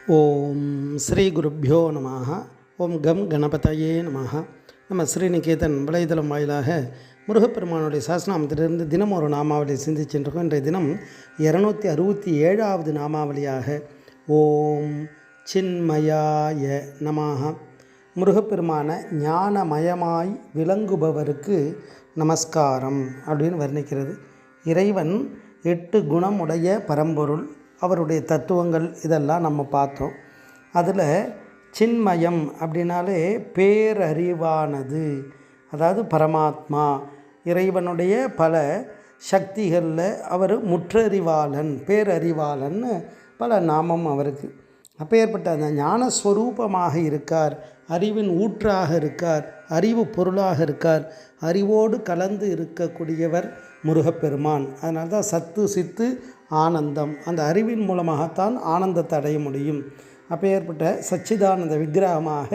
ஓம் ஸ்ரீ குருப்பியோ நம ஓம் கம் கணபதையே நம நம்ம ஸ்ரீநிகேதன் வலைதளம் வாயிலாக முருகப்பெருமானுடைய சாஸ்திரநாமத்திலிருந்து தினம் ஒரு நாமாவளி சிந்திச்சுருக்கோம் இன்றைய தினம் இரநூத்தி அறுபத்தி ஏழாவது நாமாவளியாக ஓம் சின்மயாய நமாக முருகப்பெருமான ஞானமயமாய் விளங்குபவருக்கு நமஸ்காரம் அப்படின்னு வர்ணிக்கிறது. இறைவன் எட்டு குணமுடைய பரம்பொருள். அவருடைய தத்துவங்கள் இதெல்லாம் நம்ம பார்த்தோம். அதில் சின்மயம் அப்படின்னாலே பேரறிவானது. அதாவது பரமாத்மா. இறைவனுடைய பல சக்திகளில் அவர் முற்றறிவாளன் பேரறிவாளன்னு பல நாமம் அவருக்கு. அப்பேற்பட்ட அந்த ஞானஸ்வரூபமாக இருக்கார். அறிவின் ஊற்றாக இருக்கார். அறிவு பொருளாக இருக்கார். அறிவோடு கலந்து இருக்கக்கூடியவர் முருகப்பெருமான். அதனால தான் சத்து சித்து ஆனந்தம். அந்த அறிவின் மூலமாகத்தான் ஆனந்தத்தை அடைய முடியும். அப்பேற்பட்ட சச்சிதானந்த விக்கிரகமாக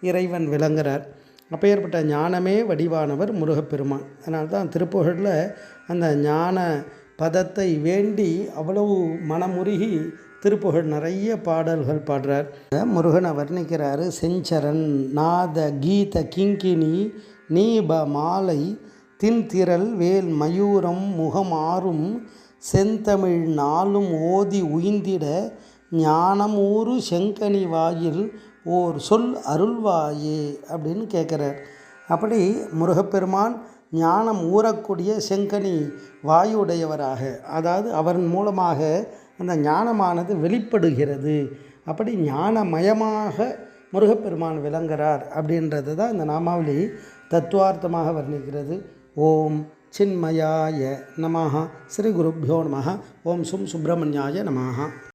இறைவன் விளங்குகிறார் அப்பேற்பட்ட ஞானமே வடிவானவர் முருகப்பெருமான். அதனால தான் திருப்புகழில் அந்த ஞான பதத்தை வேண்டி அவ்வளவு மனமுருகி திருப்புகழ் நிறைய பாடல்கள் பாடுறார். முருகனை வர்ணிக்கிறாரு செஞ்சரன் நாத கீத கிங்கினி நீப மாலை தின்திரல் வேல் மயூரம் முகமாறும் செந்தமிழ் நாளும் ஓதி உய்ந்திட ஞானமூறு செங்கனி வாயில் ஓர் சொல் அருள்வாயே அப்படின்னு கேட்குறார். அப்படி முருகப்பெருமான் ஞானம் ஊறக்கூடிய செங்கனி வாயுடையவராக அதாவது அவரின் மூலமாக அந்த ஞானமானது வெளிப்படுகிறது. அப்படி ஞானமயமாக முருகப்பெருமான் விளங்குகிறார் அப்படின்றது தான் இந்த நாமாவளி தத்துவார்த்தமாக வர்ணிக்கிறது. ஓம் சின்மயாய நமஹா. ஸ்ரீ குருப்பியோ நமஹா. ஓம் சும் சுப்பிரமணியாய நமஹா.